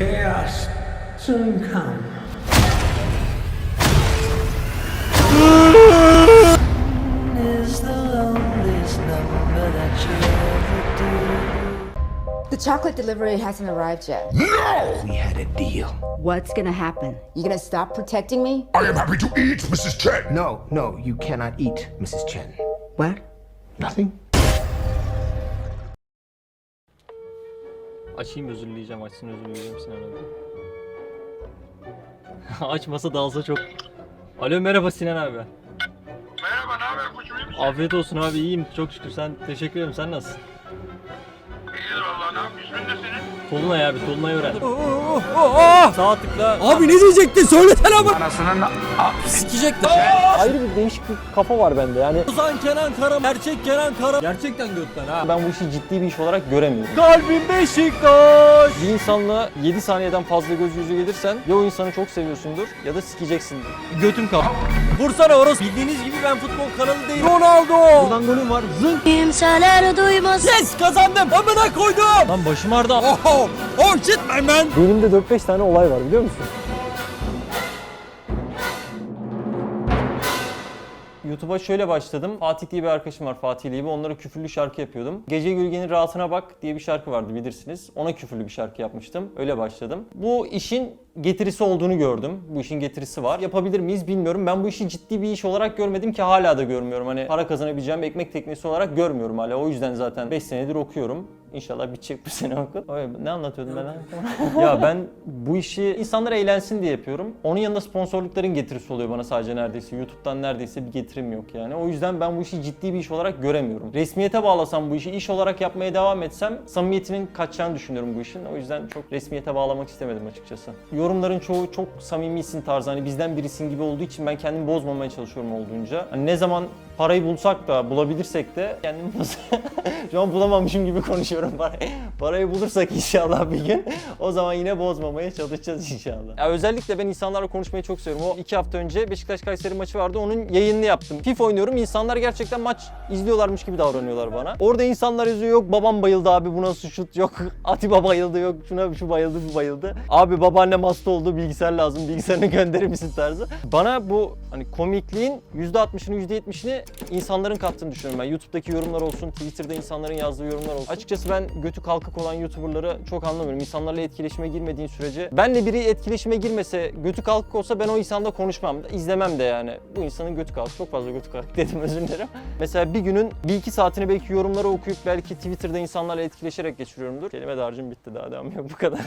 Chaos soon come. is the loneliest number that you ever do. The chocolate delivery hasn't arrived yet. No! We had a deal. What's gonna happen? You gonna stop protecting me? I am happy to eat, Mrs. Chen. No, no, you cannot eat, Mrs. Chen. What? Nothing. Açayım özür dileyeceğim, açsın özür dileyeceğim Sinan abi. Açmasa dalsa çok. Alo merhaba Sinan abi. Merhaba, ne haber koçum? iyi misin? Afiyet olsun abi iyiyim çok şükür sen teşekkür ederim sen nasılsın? İyidir valla, ne yapıyorsun? İsmin ne senin? Tolunay abi Tolunay öğren. Sağ tıkla. Abi ne diyecektin? Söylesene bak. Anasının... Sikecekler. Ayrı bir değişik bir kafa var bende yani. Ozan Kenan Kara, gerçek Kenan Kara. Gerçekten götten ha. Ben bu işi ciddi bir iş olarak göremiyorum. Kalbim Beşiktaş! Bir insanla 7 saniyeden fazla göz yüze gelirsen ya o insanı çok seviyorsundur ya da sikeceksindir. Götüm kap. Vursana Oros. Bildiğiniz gibi ben futbol kanalı değilim. Ronaldo. Buradan golüm var. Zınk. Kimseler duymaz. Yes kazandım. Amına koydum. Lan başım ağrıdı. Oh, oh shit my man. Benim de 4-5 tane olay var biliyor musun? YouTube'a şöyle başladım. Fatih diye bir arkadaşım var Fatih diye bir. Onlara küfürlü şarkı yapıyordum. Gece Gölgenin Rahatına Bak diye bir şarkı vardı bilirsiniz. Ona küfürlü bir şarkı yapmıştım. Öyle başladım. Bu işin getirisi olduğunu gördüm. Bu işin getirisi var. Yapabilir miyiz bilmiyorum. Ben bu işi ciddi bir iş olarak görmedim ki hala da görmüyorum. Hani para kazanabileceğim ekmek teknesi olarak görmüyorum hala. O yüzden zaten 5 senedir okuyorum. İnşallah bitecek bu sene okul. Oy, Ne anlatıyordum ben? ya ben bu işi insanlar eğlensin diye yapıyorum. Onun yanında sponsorlukların getirisi oluyor bana sadece neredeyse. YouTube'dan neredeyse bir getirim yok yani. O yüzden ben bu işi ciddi bir iş olarak göremiyorum. Resmiyete bağlasam bu işi iş olarak yapmaya devam etsem samimiyetinin kaçacağını düşünüyorum bu işin. O yüzden çok resmiyete bağlamak istemedim açıkçası. Yorumların çoğu çok samimisin tarzı hani bizden birisin gibi olduğu için ben kendimi bozmamaya çalışıyorum olduğunca. Hani ne zaman parayı bulsak da bulabilirsek de kendimi Şu an bulamamışım gibi konuşuyorum parayı. Parayı bulursak inşallah bir gün o zaman yine bozmamaya çalışacağız inşallah. Ya özellikle ben insanlarla konuşmayı çok seviyorum. O iki hafta önce Beşiktaş Kayseri maçı vardı. Onun yayınını yaptım. FIFA oynuyorum. İnsanlar gerçekten maç izliyorlarmış gibi davranıyorlar bana. Orada insanlar yazıyor yok babam bayıldı abi bu nasıl şut yok Atiba bayıldı yok şuna şu bayıldı bu bayıldı. Abi babaannem hasta oldu bilgisayar lazım bilgisayarını gönderir misin tarzı. Bana bu hani komikliğin %60'ını %70'ini insanların kattığını düşünüyorum ben. YouTube'daki yorumlar olsun, Twitter'da insanların yazdığı yorumlar olsun. Açıkçası ben götü kalkık olan YouTuber'ları çok anlamıyorum. İnsanlarla etkileşime girmediğin sürece. Benle biri etkileşime girmese, götü kalkık olsa ben o insanla konuşmam, izlemem de yani. Bu insanın götü kalkık, çok fazla götü kalkık dedim özür dilerim. Mesela bir günün bir iki saatini belki yorumları okuyup belki Twitter'da insanlarla etkileşerek geçiriyorumdur. Kelime dağarcığım bitti daha devam yok bu kadar.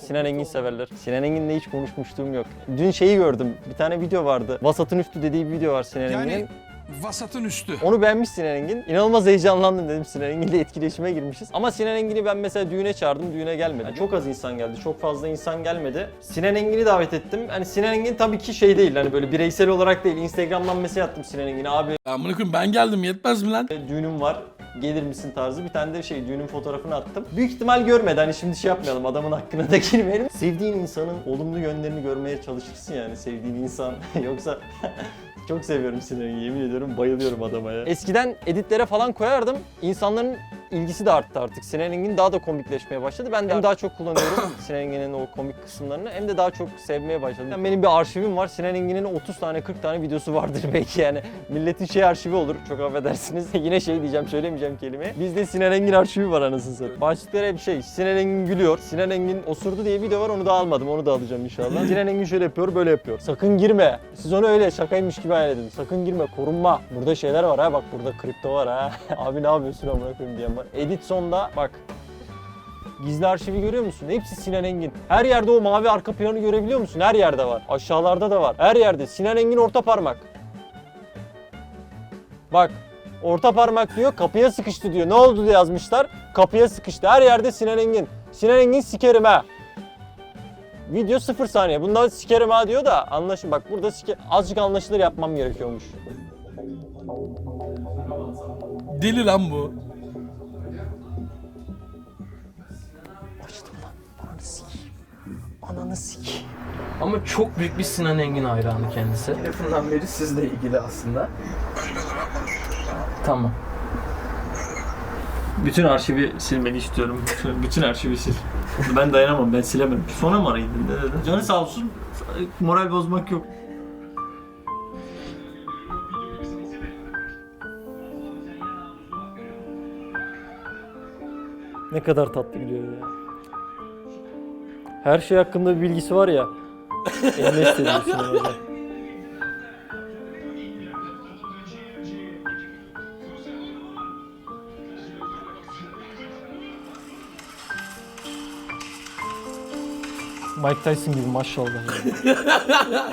Sinan Engin severler. Sinan Engin'le hiç konuşmuşluğum yok. Dün şeyi gördüm. Bir tane video vardı. Vasatın üstü dediği bir video var Sinan Engin'in. Vasatın üstü. Onu beğenmiş Sinan Engin. İnanılmaz heyecanlandım dedim Sinan Engin'le etkileşime girmişiz. Ama Sinan Engin'i ben mesela düğüne çağırdım, düğüne gelmedi. Yani çok az insan geldi, çok fazla insan gelmedi. Sinan Engin'i davet ettim. Hani Sinan Engin tabii ki şey değil, hani böyle bireysel olarak değil. Instagram'dan mesaj attım Sinan Engin'e. Abi Amına koyayım ben geldim yetmez mi lan? düğünüm var. Gelir misin tarzı bir tane de şey düğünün fotoğrafını attım. Büyük ihtimal görmedi hani şimdi şey yapmayalım adamın hakkına da girmeyelim. Sevdiğin insanın olumlu yönlerini görmeye çalışırsın yani sevdiğin insan yoksa çok seviyorum Sinan'ı yemin ediyorum bayılıyorum adama ya. Eskiden editlere falan koyardım insanların ilgisi de arttı artık. Sinan Engin daha da komikleşmeye başladı. Ben de hem daha çok kullanıyorum Sinan Engin'in o komik kısımlarını hem de daha çok sevmeye başladım. Yani benim bir arşivim var. Sinan Engin'in 30 tane 40 tane videosu vardır belki yani. Milletin şey arşivi olur. Çok affedersiniz. Yine şey diyeceğim söylemeyeceğim kelime. Bizde Sinan Engin arşivi var anasını satayım. Başlıkları hep şey. Sinan Engin gülüyor. Sinan Engin osurdu diye video var. Onu da almadım. Onu da alacağım inşallah. Sinan Engin şöyle yapıyor böyle yapıyor. Sakın girme. Siz onu öyle şakaymış gibi hayal. Sakın girme. Korunma. Burada şeyler var ha. Bak burada kripto var ha. Abi ne yapıyorsun amına koyayım diyen var. Edit sonda bak Gizli arşivi görüyor musun? Hepsi Sinan Engin. Her yerde o mavi arka planı görebiliyor musun? Her yerde var. Aşağılarda da var. Her yerde. Sinan Engin orta parmak. Bak. Orta parmak diyor, kapıya sıkıştı diyor. Ne oldu diye yazmışlar. Kapıya sıkıştı. Her yerde Sinan Engin. Sinan Engin sikerim ha. Video 0 saniye. Bundan sikerim ha diyor da anlaşın bak burada sike azıcık anlaşılır yapmam gerekiyormuş. Deli lan bu. Açtım lan. Ananı sikeyim. Ananı sikeyim. Ama çok büyük bir Sinan Engin hayranı kendisi. Telefondan beri sizle ilgili aslında. Tamam. Bütün arşivi silmeni istiyorum. Bütün arşivi sil. Ben dayanamam ben silemem. Sonra mı araydın? Dedi? Canı sağ olsun. Moral bozmak yok. Ne kadar tatlı gülüyor ya. Her şey hakkında bir bilgisi var ya. Eline hissediyorsun orada. Mike Tyson gibi maşallah. ya.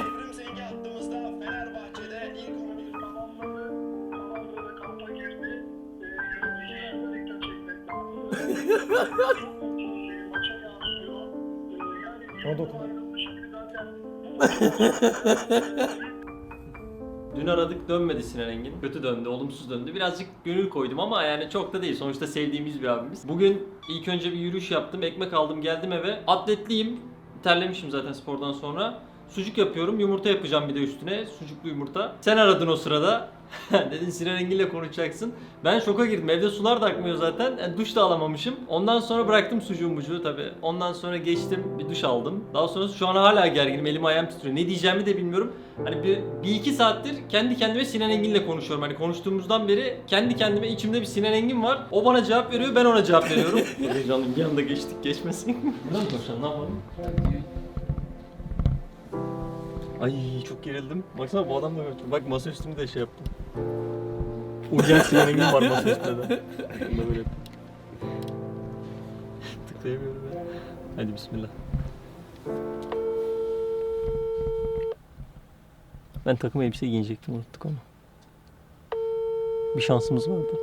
O dokun. Dün aradık dönmedi Sinan Engin. Kötü döndü, olumsuz döndü. Birazcık gönül koydum ama yani çok da değil. Sonuçta sevdiğimiz bir abimiz. Bugün ilk önce bir yürüyüş yaptım. Ekmek aldım, geldim eve. Atletliyim. Terlemişim zaten spordan sonra. Sucuk yapıyorum. Yumurta yapacağım bir de üstüne. Sucuklu yumurta. Sen aradın o sırada. Dedin Sinan Engin'le konuşacaksın. Ben şoka girdim. Evde sular da akmıyor zaten. Yani duş da alamamışım. Ondan sonra bıraktım sucuğu mucuğu tabi. Ondan sonra geçtim bir duş aldım. Daha sonra şu an hala gerginim. Elim ayağım titriyor. Ne diyeceğimi de bilmiyorum. Hani bir, bir iki saattir kendi kendime Sinan Engin'le konuşuyorum. Hani konuştuğumuzdan beri kendi kendime içimde bir Sinan Engin var. O bana cevap veriyor, ben ona cevap veriyorum. Heyecanlıyım. Bir anda geçtik, geçmesin. Mı konuşalım? Ne yapalım? Ay çok gerildim. Baksana bu adam da böyle. Bak masa üstümü de şey yaptım. Sinan Engin var masa üstünde de. Bunu da böyle yapayım. Tıklayamıyorum ya. Hadi bismillah. Ben takım elbise giyecektim unuttuk onu. Bir şansımız vardı.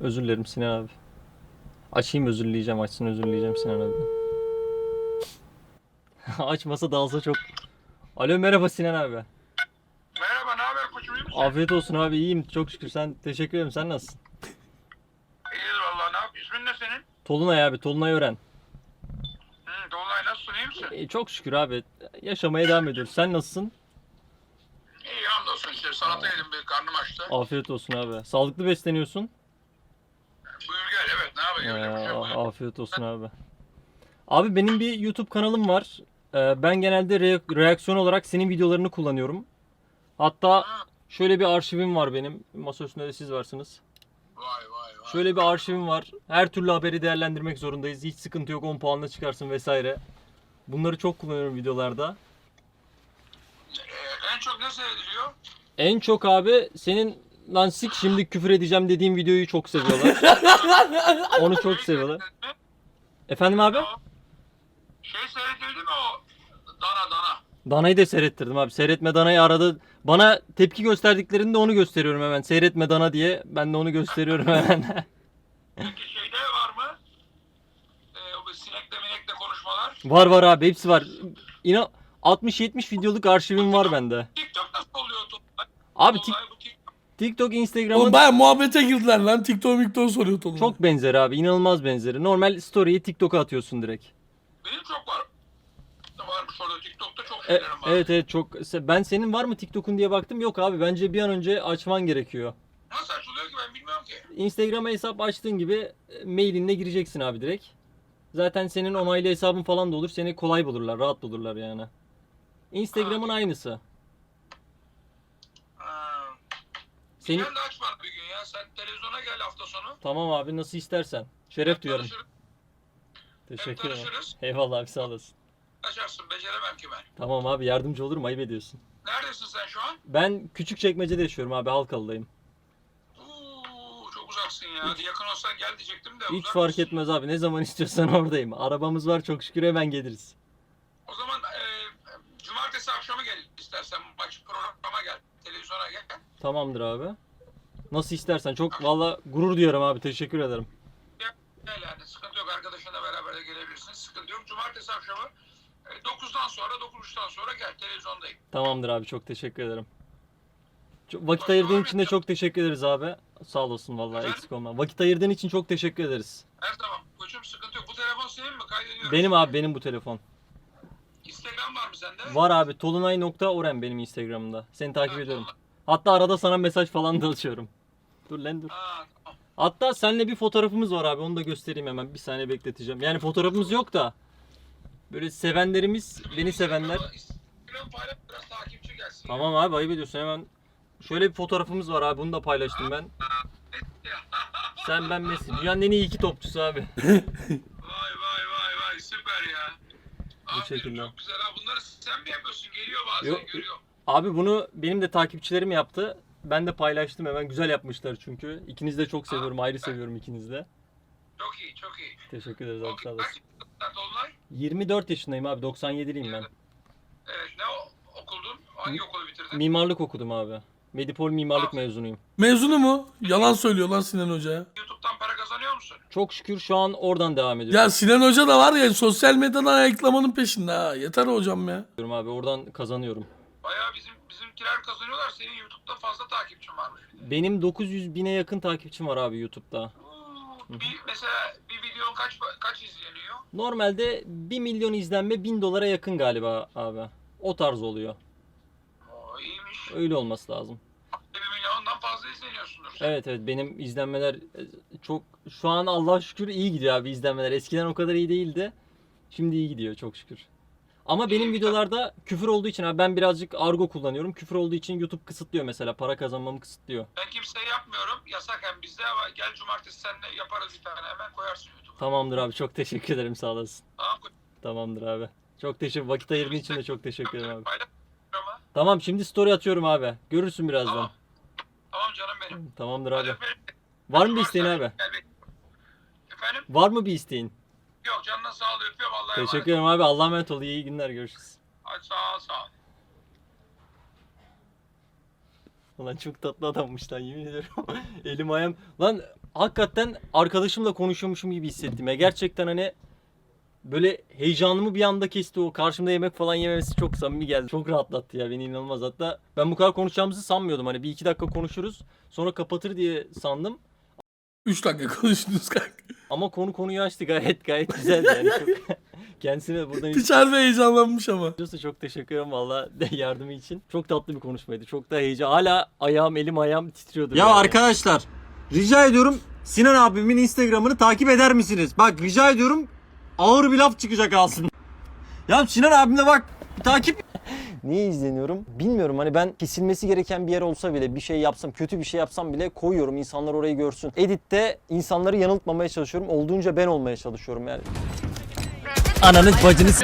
Özür dilerim Sinan abi. Açayım özürleyeceğim, açsın özürleyeceğim Sinan abi. Açmasa dalsa çok. Alo merhaba Sinan abi. Merhaba ne haber koçum iyi misin? Afiyet olsun abi iyiyim çok şükür sen teşekkür ederim sen nasılsın? İyidir valla ne yap? İsmin ne senin? Tolunay abi Tolunay öğren. Hı, Dolunay nasılsın iyi misin? E, çok şükür abi yaşamaya devam ediyoruz sen nasılsın? İyi hamdolsun işte salata yedim bir karnım açtı. Afiyet olsun abi. Sağlıklı besleniyorsun. Buyur gel evet ne yapayım? Bir şey Aa, yok. afiyet olsun abi. Abi benim bir YouTube kanalım var. Ee, ben genelde re- reaksiyon olarak senin videolarını kullanıyorum. Hatta şöyle bir arşivim var benim. Masa üstünde de siz varsınız. Vay vay vay. Şöyle bir arşivim var. Her türlü haberi değerlendirmek zorundayız. Hiç sıkıntı yok 10 puanla çıkarsın vesaire. Bunları çok kullanıyorum videolarda. Ee, en çok ne seyrediliyor? En çok abi senin lan sik şimdi küfür edeceğim dediğim videoyu çok seviyorlar. Onu çok seviyorlar. Efendim abi? Şey seyredildi mi o? Dana dana. Dana'yı da seyrettirdim abi. Seyretme Dana'yı aradı. Bana tepki gösterdiklerinde onu gösteriyorum hemen. Seyretme Dana diye. Ben de onu gösteriyorum hemen. Peki şeyde var mı? Ee, o sinekle minekle konuşmalar. var var abi hepsi var. İnan 60-70 videoluk arşivim var bende. TikTok nasıl oluyor? Abi tik- bu TikTok. TikTok, Oğlum Instagram'ın baya muhabbete girdiler lan. TikTok miktok soruyor Tolun. çok benzeri abi. inanılmaz benzeri. Normal story'yi TikTok'a atıyorsun direkt. Benim çok var. Varmış orada TikTok'ta çok E- şeylerim var. evet evet çok. Ben senin var mı TikTok'un diye baktım. Yok abi bence bir an önce açman gerekiyor. Nasıl açılıyor ki ben bilmiyorum ki. Instagram'a hesap açtığın gibi e, mailinle gireceksin abi direkt. Zaten senin onaylı hesabın falan da olur. Seni kolay bulurlar, rahat bulurlar yani. Instagram'ın aynısı. Ha. Senin Gel de aç bana bir gün ya. Sen televizyona gel hafta sonu. Tamam abi nasıl istersen. Şeref Hem duyarım. tanışırız, Teşekkür ederim. Eyvallah abi sağ olasın. Açarsın beceremem ki ben. Tamam abi yardımcı olurum ayıp ediyorsun. Neredesin sen şu an? Ben küçük çekmecede yaşıyorum abi Halkalı'dayım. Oo, çok uzaksın ya. Yakın olsan gel diyecektim de. Hiç uzak fark mısın? etmez abi ne zaman istiyorsan oradayım. Arabamız var çok şükür hemen geliriz. O zaman e, cumartesi akşamı gel istersen maç programa gel. Televizyona gel. Tamamdır abi. Nasıl istersen çok valla gurur duyuyorum abi teşekkür ederim. Gel yani sıkıntı yok. Arkadaşınla beraber de gelebilirsin. Sıkıntı yok. Cumartesi akşamı e, 9'dan sonra 9.30'dan sonra gel. Televizyondayım. Tamamdır abi çok teşekkür ederim. Çok, vakit ayırdığın için de çok teşekkür ederiz abi. Sağ olasın vallahi Efendim? eksik olma. Vakit ayırdığın için çok teşekkür ederiz. Her zaman. Koçum sıkıntı yok. Bu telefon senin mi? Kaydediyorum. Benim abi benim bu telefon. Instagram var mı sende? Var abi tolunay.oren benim Instagram'da. Seni takip Ha, ediyorum. tamam. Hatta arada sana mesaj falan da atıyorum. Dur lan dur. Ha, tamam. Hatta seninle bir fotoğrafımız var abi onu da göstereyim hemen. Bir saniye bekleteceğim. Yani fotoğrafımız yok da böyle sevenlerimiz, beni sevenler. Tamam abi ayıp ediyorsun hemen. Şöyle bir fotoğrafımız var abi bunu da paylaştım ben. Sen ben Messi. Dünyanın en iyi iki topçusu abi. Vay vay vay vay süper ya. Aferin, şekilde. Çok güzel ha. Bunları sen mi yapıyorsun? Geliyor bazen Yok. görüyorum. Abi bunu benim de takipçilerim yaptı. Ben de paylaştım hemen. Güzel yapmışlar çünkü. İkinizi de çok seviyorum. Ayrı seviyorum ikinizi de. Çok iyi çok iyi. Teşekkür ederiz abi sağ olasın. Yıllar Dolunay? 24 yaşındayım abi. 97'liyim ben. Evet ne o- okuldun? Hangi okulu bitirdin? Mimarlık okudum abi. Medipol mimarlık mezunuyum. Mezunu mu? Yalan söylüyor lan Sinan Hoca ya. YouTube'dan para kazanıyor musun? Çok şükür şu an oradan devam ediyorum Ya Sinan Hoca da var ya sosyal medyadan ayaklamanın peşinde ha. Yeter hocam ya. abi. Oradan kazanıyorum. Bayağı bizim bizimkiler kazanıyorlar. Senin YouTube'da fazla takipçin varmış. Benim 900 bine yakın takipçim var abi YouTube'da. Oo, Bir, mesela bir videon kaç kaç izleniyor? Normalde 1 milyon izlenme 1000 dolara yakın galiba abi. O tarz oluyor. Oo, iyiymiş. Öyle olması lazım. Bir milyondan fazla izleniyorsundur sen. Evet evet benim izlenmeler e, çok şu an Allah şükür iyi gidiyor abi izlenmeler. Eskiden o kadar iyi değildi. Şimdi iyi gidiyor çok şükür. Ama benim videolarda küfür olduğu için abi ben birazcık argo kullanıyorum. Küfür olduğu için YouTube kısıtlıyor mesela. Para kazanmamı kısıtlıyor. Ben kimseye yapmıyorum. Yasak hem bizde ama gel cumartesi seninle yaparız bir tane hemen koyarsın YouTube'a. Tamamdır abi çok teşekkür ederim sağ olasın. Tamam. Tamamdır abi. Çok teşekkür vakit ayırdığın için de çok teşekkür ederim abi. Tamam şimdi story atıyorum abi. Görürsün birazdan. Tamam. Tamam canım benim. Tamamdır abi. Var mı bir isteğin abi? Efendim? Var mı bir isteğin? Yok canına sağ ol öpüyorum Allah'a emanet. Teşekkür ederim abi. Allah'a emanet ol. İyi günler. Görüşürüz. Hadi sağ ol sağ ol. Ulan çok tatlı adammış lan yemin ediyorum. Elim ayağım. Lan hakikaten arkadaşımla konuşuyormuşum gibi hissettim ya. Gerçekten hani böyle heyecanımı bir anda kesti o. Karşımda yemek falan yememesi çok samimi geldi. Çok rahatlattı ya beni inanılmaz. Hatta ben bu kadar konuşacağımızı sanmıyordum. Hani bir iki dakika konuşuruz. Sonra kapatır diye sandım. 3 dakika konuştunuz kanka. Ama konu konuyu açtı gayet gayet güzeldi yani. Çok... Kendisine buradan Dışarıda heyecanlanmış ama. Diyorsa çok teşekkür ederim valla yardımı için. Çok tatlı bir konuşmaydı. Çok da heyecan. Hala ayağım elim ayağım titriyordu. Ya böyle. arkadaşlar rica ediyorum Sinan abimin Instagram'ını takip eder misiniz? Bak rica ediyorum ağır bir laf çıkacak aslında. Ya Sinan abimle bak bir takip Niye izleniyorum? Bilmiyorum hani ben kesilmesi gereken bir yer olsa bile bir şey yapsam, kötü bir şey yapsam bile koyuyorum. insanlar orayı görsün. Editte insanları yanıltmamaya çalışıyorum. Olduğunca ben olmaya çalışıyorum yani. Ananız bacınız.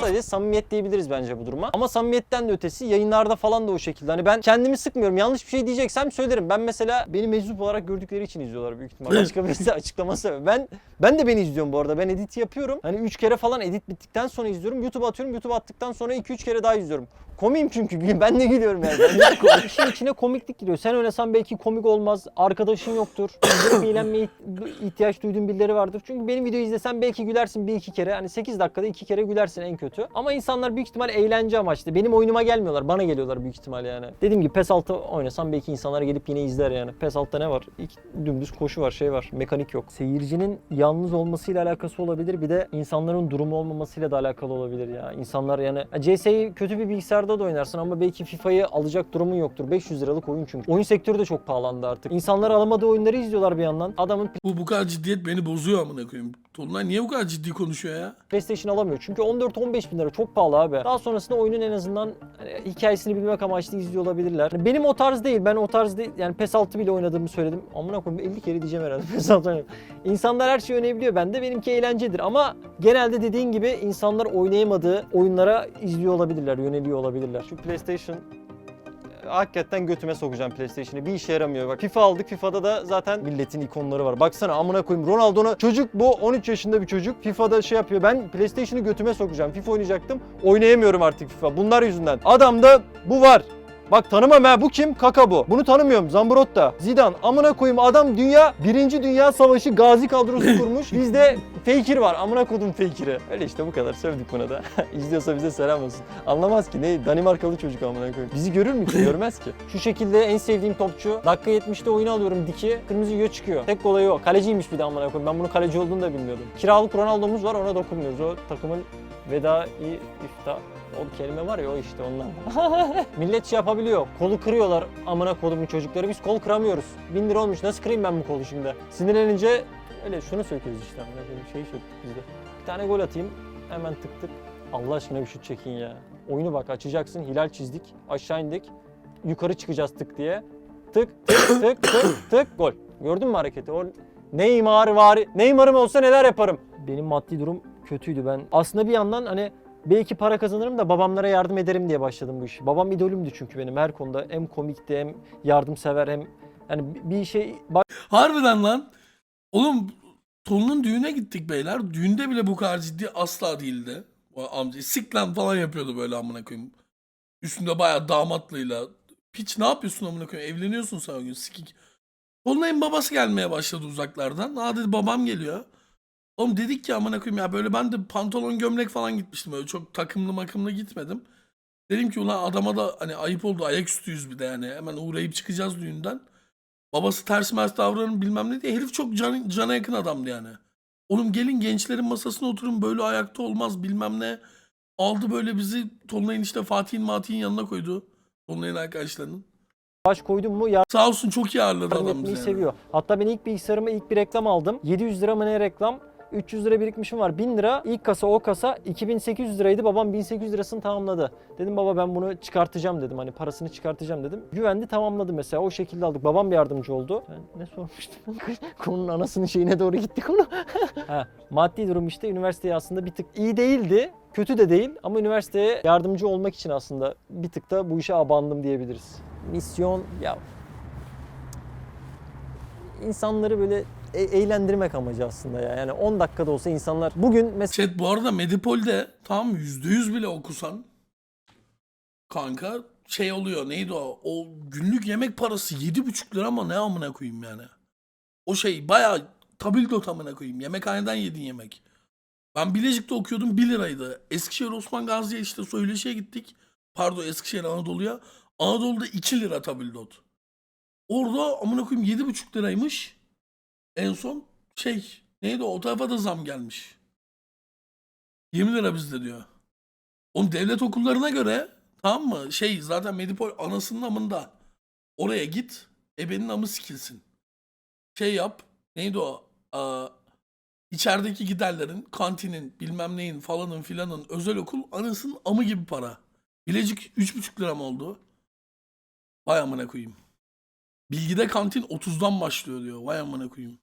Sadece samimiyet diyebiliriz bence bu duruma. Ama samimiyetten de ötesi yayınlarda falan da o şekilde. Hani ben kendimi sıkmıyorum. Yanlış bir şey diyeceksem söylerim. Ben mesela beni meczup olarak gördükleri için izliyorlar büyük ihtimalle. Başka birisi açıklaması. Ben ben de beni izliyorum bu arada. Ben edit yapıyorum. Hani 3 kere falan edit bittikten sonra izliyorum. YouTube'a atıyorum. YouTube attıktan sonra 2-3 kere daha izliyorum. Komiyim çünkü. Ben de gülüyorum yani. Ben komik. İşin içine komiklik giriyor. Sen oynasan belki komik olmaz. Arkadaşın yoktur. Eğlenmeye ihtiyaç duyduğun birileri vardır. Çünkü benim videoyu izlesen belki gülersin bir iki kere. Hani 8 dakikada iki kere gülersin en kötü. Ama insanlar büyük ihtimal eğlence amaçlı. Benim oyunuma gelmiyorlar. Bana geliyorlar büyük ihtimal yani. Dediğim gibi PES 6 oynasam belki insanlar gelip yine izler yani. PES 6'da ne var? İlk dümdüz koşu var, şey var. Mekanik yok. Seyircinin yalnız olmasıyla alakası olabilir. Bir de insanların durumu olmamasıyla da alakalı olabilir ya. İnsanlar yani CS'yi kötü bir bilgisayarda da oynarsın ama belki FIFA'yı alacak durumun yoktur. 500 liralık oyun çünkü. Oyun sektörü de çok pahalandı artık. İnsanlar alamadığı oyunları izliyorlar bir yandan. Adamın Bu bu kadar ciddiyet beni bozuyor amına koyayım. Tolunay niye bu kadar ciddi konuşuyor ya? PlayStation alamıyor. Çünkü 14-15 bin lira çok pahalı abi. Daha sonrasında oyunun en azından hani, hikayesini bilmek amaçlı izliyor olabilirler. Hani benim o tarz değil. Ben o tarz değil. Yani PES 6 bile oynadığımı söyledim. Amına koyayım 50 kere diyeceğim herhalde PES 6 oynadım. İnsanlar her şeyi oynayabiliyor. Ben de benimki eğlencedir. Ama genelde dediğin gibi insanlar oynayamadığı oyunlara izliyor olabilirler. Yöneliyor olabilirler. Şu PlayStation hakikaten götüme sokacağım PlayStation'ı. Bir işe yaramıyor bak. FIFA aldık. FIFA'da da zaten milletin ikonları var. Baksana amına koyayım. Ronaldo'na çocuk bu 13 yaşında bir çocuk. FIFA'da şey yapıyor. Ben PlayStation'ı götüme sokacağım. FIFA oynayacaktım. Oynayamıyorum artık FIFA. Bunlar yüzünden. Adamda bu var. Bak tanımam ha bu kim? Kaka bu. Bunu tanımıyorum. Zambrotta. Zidane. Amına koyayım adam dünya birinci Dünya Savaşı gazi kadrosu kurmuş. Bizde Fekir var. Amına kodum Fekir'i. Öyle işte bu kadar. Sövdük buna da. İzliyorsa bize selam olsun. Anlamaz ki. Ne? Danimarkalı çocuk amına koyayım. Bizi görür mü ki? Görmez ki. Şu şekilde en sevdiğim topçu. Dakika 70'te oyunu alıyorum diki. Kırmızı yiyor çıkıyor. Tek olayı o. Kaleciymiş bir de amına koyayım. Ben bunun kaleci olduğunu da bilmiyordum. Kiralık Ronaldo'muz var ona dokunmuyoruz. O takımın veda ifta o kelime var ya o işte ondan. Millet şey yapabiliyor. Kolu kırıyorlar amına kodumun çocukları. Biz kol kıramıyoruz. 1000 lira olmuş. Nasıl kırayım ben bu kolu şimdi? Sinirlenince öyle şunu söküyoruz işte. koyayım. Şeyi söktük biz de. Bir tane gol atayım. Hemen tık tık. Allah aşkına bir şut çekin ya. Oyunu bak açacaksın. Hilal çizdik. Aşağı indik. Yukarı çıkacağız tık diye. Tık tık tık tık tık gol. Gördün mü hareketi? O Neymar var. Neymar'ım olsa neler yaparım. Benim maddi durum kötüydü. Ben aslında bir yandan hani belki para kazanırım da babamlara yardım ederim diye başladım bu işi. Babam idolümdü çünkü benim her konuda. Hem komikti hem yardımsever hem yani bir şey Harbiden lan. Oğlum Tolun'un düğüne gittik beyler. Düğünde bile bu kadar ciddi asla değildi. O amca siklen falan yapıyordu böyle amına koyayım. Üstünde bayağı damatlıyla. Piç ne yapıyorsun amına koyayım? Evleniyorsun sen o gün sikik. Tolunay'ın babası gelmeye başladı uzaklardan. Aa dedi babam geliyor. Oğlum dedik ki amına koyayım ya böyle ben de pantolon gömlek falan gitmiştim. Öyle çok takımlı makımlı gitmedim. Dedim ki ulan adama da hani ayıp oldu ayaküstüyüz bir de yani. Hemen uğrayıp çıkacağız düğünden. Babası ters mers davranır bilmem ne diye. Herif çok can, cana yakın adamdı yani. Oğlum gelin gençlerin masasına oturun böyle ayakta olmaz bilmem ne. Aldı böyle bizi Tolunay'ın işte Fatih'in Matih'in yanına koydu. Tolunay'ın arkadaşlarının. baş koydum mu yardım Sağ olsun çok iyi ağırladı adam etmeyi bizi yani. seviyor. Hatta ben ilk bilgisayarıma ilk bir reklam aldım. 700 lira mı ne reklam? 300 lira birikmişim var. 1000 lira ilk kasa o kasa 2800 liraydı. Babam 1800 lirasını tamamladı. Dedim baba ben bunu çıkartacağım dedim. Hani parasını çıkartacağım dedim. Güvendi tamamladı mesela. O şekilde aldık. Babam yardımcı oldu. Ben ne sormuştum? Konunun anasının şeyine doğru gitti konu. ha, maddi durum işte üniversiteye aslında bir tık iyi değildi. Kötü de değil ama üniversiteye yardımcı olmak için aslında bir tık da bu işe abandım diyebiliriz. Misyon ya insanları böyle e- eğlendirmek amacı aslında ya. Yani 10 dakikada olsa insanlar bugün mesela Chat bu arada Medipol'de tam %100 bile okusan kanka şey oluyor neydi o? O günlük yemek parası 7,5 lira ama ne amına koyayım yani. O şey bayağı tabildot amına koyayım. Yemekhaneden yedin yemek. Ben Bilecik'te okuyordum 1 liraydı. Eskişehir Osman Gazi'ye işte söyleşiye gittik. Pardon Eskişehir Anadolu'ya. Anadolu'da 2 lira tabildot. Orada amına koyayım 7,5 liraymış. En son şey neydi o tarafa da zam gelmiş. 20 lira bizde diyor. Oğlum devlet okullarına göre tamam mı? Şey zaten Medipol anasının amında. Oraya git. Ebenin amı sikilsin. Şey yap. Neydi o? Aa, içerideki giderlerin, kantinin, bilmem neyin falanın filanın özel okul anasının amı gibi para. Bilecik 3,5 lira mı oldu? Vay amına koyayım. Bilgide kantin 30'dan başlıyor diyor. Vay amına koyayım.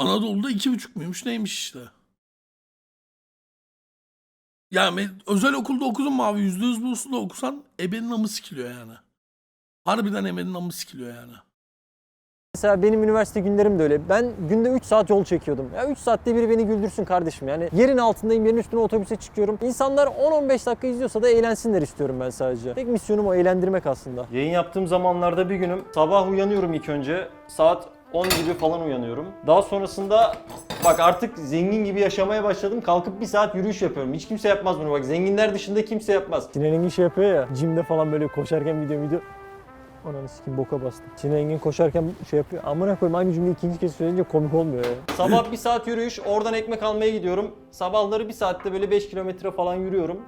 Anadolu'da iki buçuk muymuş neymiş işte. Yani özel okulda okudun mu abi yüzde yüz burslu okusan ebenin amı sikiliyor yani. Harbiden ebenin amı sikiliyor yani. Mesela benim üniversite günlerim de öyle. Ben günde 3 saat yol çekiyordum. Ya 3 saatte biri beni güldürsün kardeşim. Yani yerin altındayım, yerin üstüne otobüse çıkıyorum. İnsanlar 10-15 dakika izliyorsa da eğlensinler istiyorum ben sadece. Tek misyonum o eğlendirmek aslında. Yayın yaptığım zamanlarda bir günüm sabah uyanıyorum ilk önce. Saat 10 gibi falan uyanıyorum. Daha sonrasında bak artık zengin gibi yaşamaya başladım. Kalkıp bir saat yürüyüş yapıyorum. Hiç kimse yapmaz bunu bak. Zenginler dışında kimse yapmaz. Sinan Engin şey yapıyor ya. Jimde falan böyle koşarken video video. Ananı sikim boka bastım. Sinan Engin koşarken şey yapıyor. Amına koyayım aynı cümleyi ikinci kez söyleyince komik olmuyor ya. Sabah bir saat yürüyüş, oradan ekmek almaya gidiyorum. Sabahları bir saatte böyle 5 kilometre falan yürüyorum.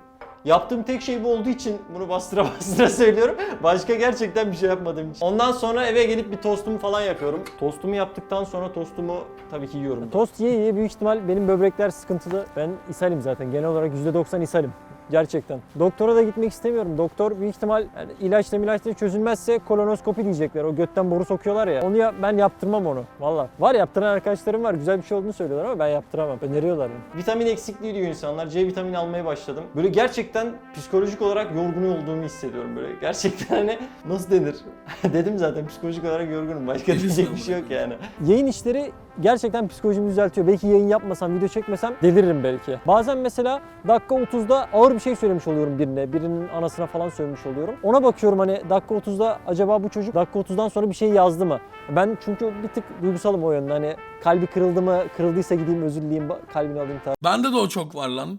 Yaptığım tek şey bu olduğu için bunu bastıra bastıra söylüyorum. Başka gerçekten bir şey yapmadığım için. Ondan sonra eve gelip bir tostumu falan yapıyorum. Tostumu yaptıktan sonra tostumu tabii ki yiyorum. Tost yiye yiye büyük ihtimal benim böbrekler sıkıntılı. Ben ishalim zaten. Genel olarak %90 ishalim. Gerçekten. Doktora da gitmek istemiyorum. Doktor büyük ihtimal yani ilaçla ilaçla çözülmezse kolonoskopi diyecekler. O götten boru sokuyorlar ya. Onu ya, ben yaptırmam onu. Valla. Var yaptıran arkadaşlarım var. Güzel bir şey olduğunu söylüyorlar ama ben yaptıramam. Öneriyorlar yani. Vitamin eksikliği diyor insanlar. C vitamini almaya başladım. Böyle gerçekten psikolojik olarak yorgun olduğumu hissediyorum böyle. Gerçekten hani nasıl denir? Dedim zaten psikolojik olarak yorgunum. Başka diyecek bir şey yok yani. Yayın işleri gerçekten psikolojimi düzeltiyor. Belki yayın yapmasam, video çekmesem deliririm belki. Bazen mesela dakika 30'da ağır bir şey söylemiş oluyorum birine. Birinin anasına falan söylemiş oluyorum. Ona bakıyorum hani dakika 30'da acaba bu çocuk dakika 30'dan sonra bir şey yazdı mı? Ben çünkü bir tık duygusalım o yönde. Hani kalbi kırıldı mı? Kırıldıysa gideyim özür dileyeyim, kalbini alayım tarzı. Bende de o çok var lan.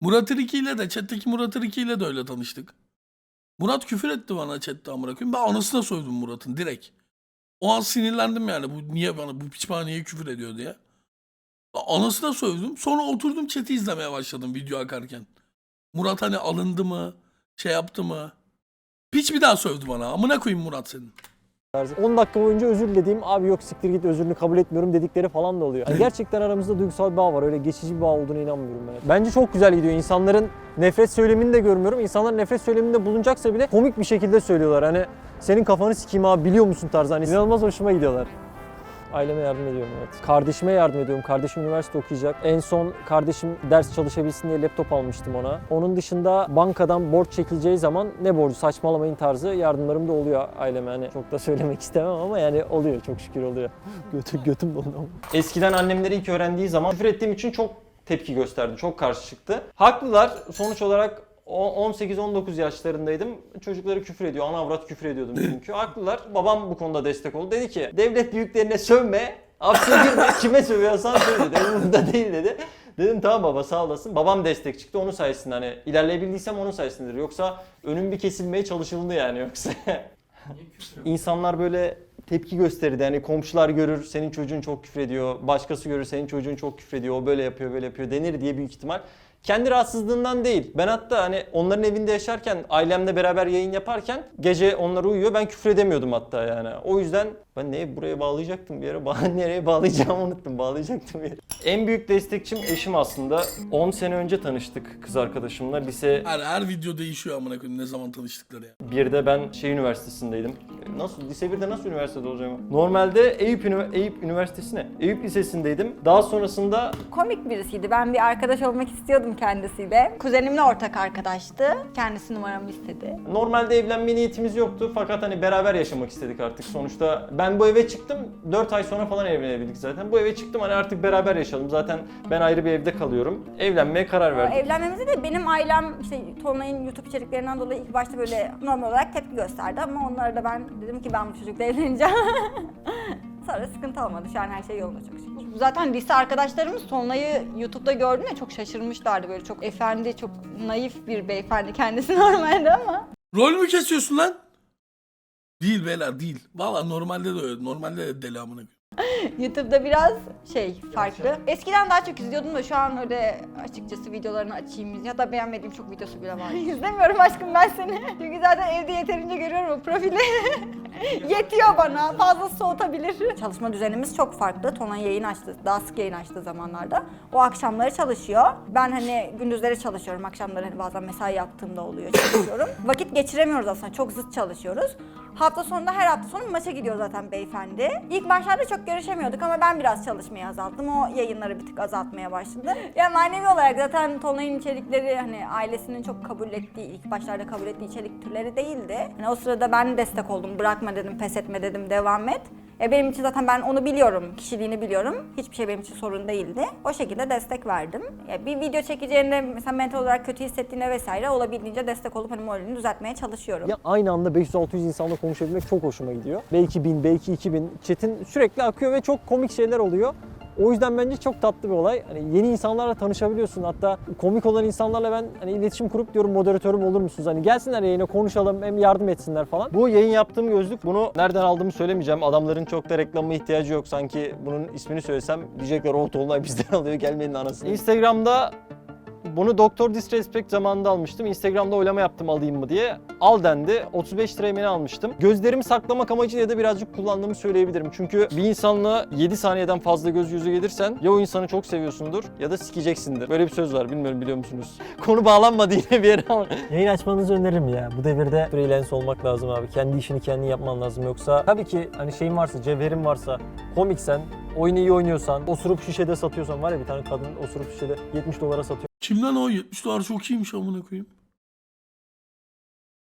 Murat İriki ile de chat'teki Murat İriki ile de öyle tanıştık. Murat küfür etti bana chat'te amına koyayım. Ben anasına sövdüm Murat'ın direkt. O an sinirlendim yani. Bu niye bana bu piç bana niye küfür ediyor diye. Anasına sövdüm. Sonra oturdum chat'i izlemeye başladım video akarken. Murat hani alındı mı? Şey yaptı mı? Piç bir daha sövdü bana. Amına koyayım Murat senin. Tarzı. 10 dakika boyunca özür dilediğim abi yok siktir git özrünü kabul etmiyorum dedikleri falan da oluyor. Yani gerçekten aramızda duygusal bir bağ var. Öyle geçici bir bağ olduğuna inanmıyorum ben. Bence çok güzel gidiyor. İnsanların nefret söylemini de görmüyorum. İnsanlar nefret söyleminde bulunacaksa bile komik bir şekilde söylüyorlar. Hani senin kafanı sikeyim abi biliyor musun tarzı. Hani inanılmaz hoşuma gidiyorlar. Aileme yardım ediyorum evet. Kardeşime yardım ediyorum. Kardeşim üniversite okuyacak. En son kardeşim ders çalışabilsin diye laptop almıştım ona. Onun dışında bankadan borç çekileceği zaman ne borcu saçmalamayın tarzı yardımlarım da oluyor aileme. Hani çok da söylemek istemem ama yani oluyor çok şükür oluyor. Götü, götüm dolu. Eskiden annemleri ilk öğrendiği zaman küfür ettiğim için çok tepki gösterdi. Çok karşı çıktı. Haklılar. Sonuç olarak 18-19 yaşlarındaydım. Çocukları küfür ediyor. Ana avrat küfür ediyordum çünkü. Haklılar. Babam bu konuda destek oldu. Dedi ki devlet büyüklerine sövme. Hapse girme. Kime sövüyorsan söyle dedi. Umurumda değil dedi. Dedim tamam baba sağ olasın. Babam destek çıktı. Onun sayesinde hani ilerleyebildiysem onun sayesindedir. Yoksa önüm bir kesilmeye çalışıldı yani yoksa. İnsanlar böyle tepki gösterdi. Hani komşular görür senin çocuğun çok küfür ediyor. Başkası görür senin çocuğun çok küfür ediyor. O böyle yapıyor böyle yapıyor denir diye büyük ihtimal. Kendi rahatsızlığından değil. Ben hatta hani onların evinde yaşarken ailemle beraber yayın yaparken gece onlar uyuyor. Ben küfür edemiyordum hatta yani. O yüzden ben neye buraya bağlayacaktım bir yere. Ba- nereye bağlayacağımı unuttum. Bağlayacaktım bir yere. En büyük destekçim eşim aslında. 10 sene önce tanıştık kız arkadaşımla. Lise Her, her video değişiyor amına koyayım ne zaman tanıştıkları ya. bir de ben şey üniversitesindeydim. Nasıl lise 1'de nasıl üniversitede olacağım? Normalde Eyüp, Ünü- Eyüp Üniversitesi ne? Eyüp Lisesi'ndeydim. Daha sonrasında komik birisiydi. Ben bir arkadaş olmak istiyordum kendisiyle. Kuzenimle ortak arkadaştı. Kendisi numaramı istedi. normalde evlenme niyetimiz yoktu fakat hani beraber yaşamak istedik artık. Sonuçta ben bu eve çıktım 4 ay sonra falan evlenebildik zaten. Bu eve çıktım hani artık beraber yaşayalım. Zaten ben ayrı bir evde kalıyorum. Evlenmeye karar verdik. Evlenmemize de benim ailem işte Tolunay'ın YouTube içeriklerinden dolayı ilk başta böyle normal olarak tepki gösterdi ama onlara da ben dedim ki ben bu çocukla evleneceğim. Sonra sıkıntı olmadı. Şu an her şey yolunda çok şükür. Zaten lise arkadaşlarımız Tolunay'ı YouTube'da gördüğünde çok şaşırmışlardı. Böyle çok efendi, çok naif bir beyefendi kendisi normalde ama. Rol mü kesiyorsun lan? Değil beyler değil. Valla normalde de öyle. Normalde de deli amına koyayım. YouTube'da biraz şey farklı. Eskiden daha çok izliyordum da şu an öyle açıkçası videolarını açayım ya da beğenmediğim çok videosu bile var. İzlemiyorum aşkım ben seni. Çünkü zaten evde yeterince görüyorum o profili. Yetiyor bana. Fazla soğutabilir. Çalışma düzenimiz çok farklı. Tona yayın açtı. Daha sık yayın açtığı zamanlarda. O akşamları çalışıyor. Ben hani gündüzleri çalışıyorum. Akşamları hani bazen mesai yaptığımda oluyor çalışıyorum. Vakit geçiremiyoruz aslında. Çok zıt çalışıyoruz. Hafta sonunda her hafta sonu maça gidiyor zaten beyefendi. İlk başlarda çok görüşemiyorduk ama ben biraz çalışmayı azalttım. O yayınları bir tık azaltmaya başladı. Ya manevi olarak zaten Tonay'ın içerikleri hani ailesinin çok kabul ettiği, ilk başlarda kabul ettiği içerik türleri değildi. Hani o sırada ben destek oldum. Bırakma dedim, pes etme dedim, devam et. E benim için zaten ben onu biliyorum, kişiliğini biliyorum. Hiçbir şey benim için sorun değildi. O şekilde destek verdim. Ya bir video çekeceğinde mesela mental olarak kötü hissettiğinde vesaire olabildiğince destek olup hani moralini düzeltmeye çalışıyorum. Ya aynı anda 500-600 insanla konuşabilmek çok hoşuma gidiyor. Belki 1000, belki 2000. Chat'in sürekli akıyor ve çok komik şeyler oluyor. O yüzden bence çok tatlı bir olay. Hani yeni insanlarla tanışabiliyorsun. Hatta komik olan insanlarla ben hani iletişim kurup diyorum moderatörüm olur musunuz? Hani gelsinler yayına konuşalım hem yardım etsinler falan. Bu yayın yaptığım gözlük bunu nereden aldığımı söylemeyeceğim. Adamların çok da reklama ihtiyacı yok. Sanki bunun ismini söylesem diyecekler o Tolunay bizden alıyor gelmenin anasını. Instagram'da bunu Doktor Disrespect zamanında almıştım. Instagram'da oylama yaptım alayım mı diye. Al dendi. 35 liraya almıştım. Gözlerimi saklamak amacıyla da birazcık kullandığımı söyleyebilirim. Çünkü bir insanla 7 saniyeden fazla göz yüze gelirsen ya o insanı çok seviyorsundur ya da sikeceksindir. Böyle bir söz var. Bilmiyorum biliyor musunuz? Konu bağlanmadı yine bir yere ama. Yayın açmanızı öneririm ya. Bu devirde freelance olmak lazım abi. Kendi işini kendin yapman lazım. Yoksa tabii ki hani şeyin varsa, cevherin varsa, komiksen, oyunu iyi oynuyorsan, osurup şişede satıyorsan var ya bir tane kadın osurup şişede 70 dolara satıyor. Kimden o 70 dolar çok iyiymiş amına koyayım.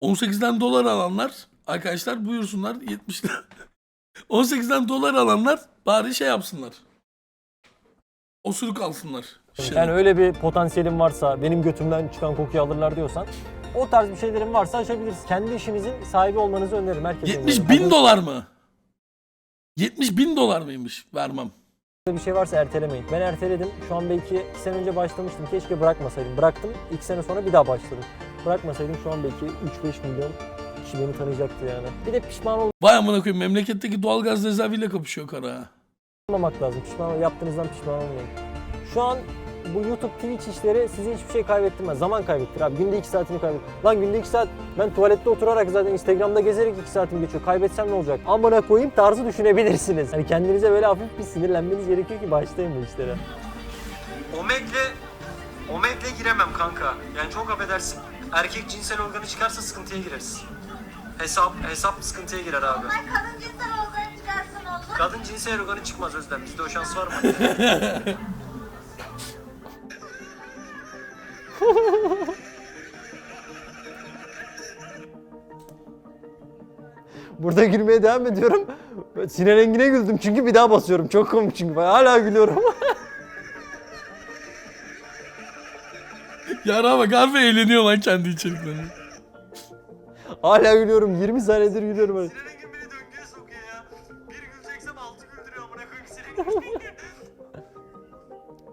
18'den dolar alanlar arkadaşlar buyursunlar 70 lira. 18'den dolar alanlar bari şey yapsınlar. Osuruk alsınlar. Şey. Yani öyle bir potansiyelim varsa, benim götümden çıkan kokuyu alırlar diyorsan o tarz bir şeylerin varsa açabiliriz. Kendi işinizin sahibi olmanızı öneririm. Herkese 70 öneririm. bin dolar mı? 70 bin dolar mıymış? Vermem. Bir şey varsa ertelemeyin. Ben erteledim. Şu an belki 2 sene önce başlamıştım. Keşke bırakmasaydım. Bıraktım. 2 sene sonra bir daha başladım. Bırakmasaydım şu an belki 3-5 milyon kişi beni tanıyacaktı yani. Bir de pişman Vay amına koyayım memleketteki doğalgaz rezerviyle kapışıyor kara. olmamak lazım. Pişman yaptığınızdan pişman olmayın. Şu an bu YouTube Twitch işleri size hiçbir şey kaybettirmez. Zaman kaybettir abi. Günde 2 saatini kaybet. Lan günde 2 saat ben tuvalette oturarak zaten Instagram'da gezerek 2 saatim geçiyor. Kaybetsem ne olacak? Amına koyayım tarzı düşünebilirsiniz. Hani kendinize böyle hafif bir sinirlenmeniz gerekiyor ki başlayın bu işlere. Omeg'le Omeg'le giremem kanka. Yani çok affedersin. Erkek cinsel organı çıkarsa sıkıntıya gireriz. Hesap hesap sıkıntıya girer abi. Kadın cinsel organı çıkarsan olur. Kadın cinsel organı çıkmaz Özlem. Bizde o şans var mı? Burada gülmeye devam ediyorum. Sinan Engin'e güldüm çünkü bir daha basıyorum. Çok komik çünkü. Ben hala gülüyorum. Yara bak harbi eğleniyor lan kendi içeriklerine. hala gülüyorum. 20 saniyedir gülüyorum. öyle. Sinan Engin beni döngüye sokuyor ya. Bir güleceksem altı güldürüyor amına koyayım Sinan Engin.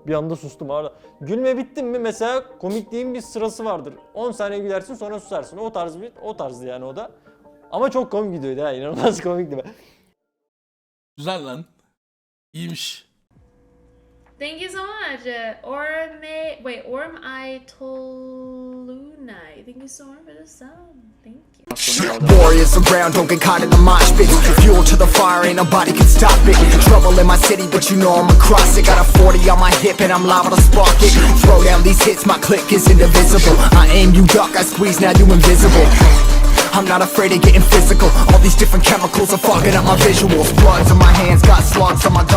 Bir anda sustum hala. Gülme bittin mi mesela komikliğin bir sırası vardır. 10 saniye gülersin sonra susarsın. O tarz bir o tarzdı yani o da. Ama çok komik videoydu ha. inanılmaz komikti. Güzel lan. İyiymiş. Thank you so much. Orme, wait, Orm I Tolunai. Thank you so much for the sub. Thank you. Warriors around, don't get caught in the mosh pit. Fuel to the fire, ain't nobody can stop it. Trouble in my city, but you know I'm across it. Got a 40 on my hip, and I'm liable to spark it. Throw down these hits, my click is indivisible. I aim, you duck, I squeeze, now you invisible. I'm not afraid of getting physical. All these different chemicals are fogging up my visuals. Bloods on my hands, got slugs on my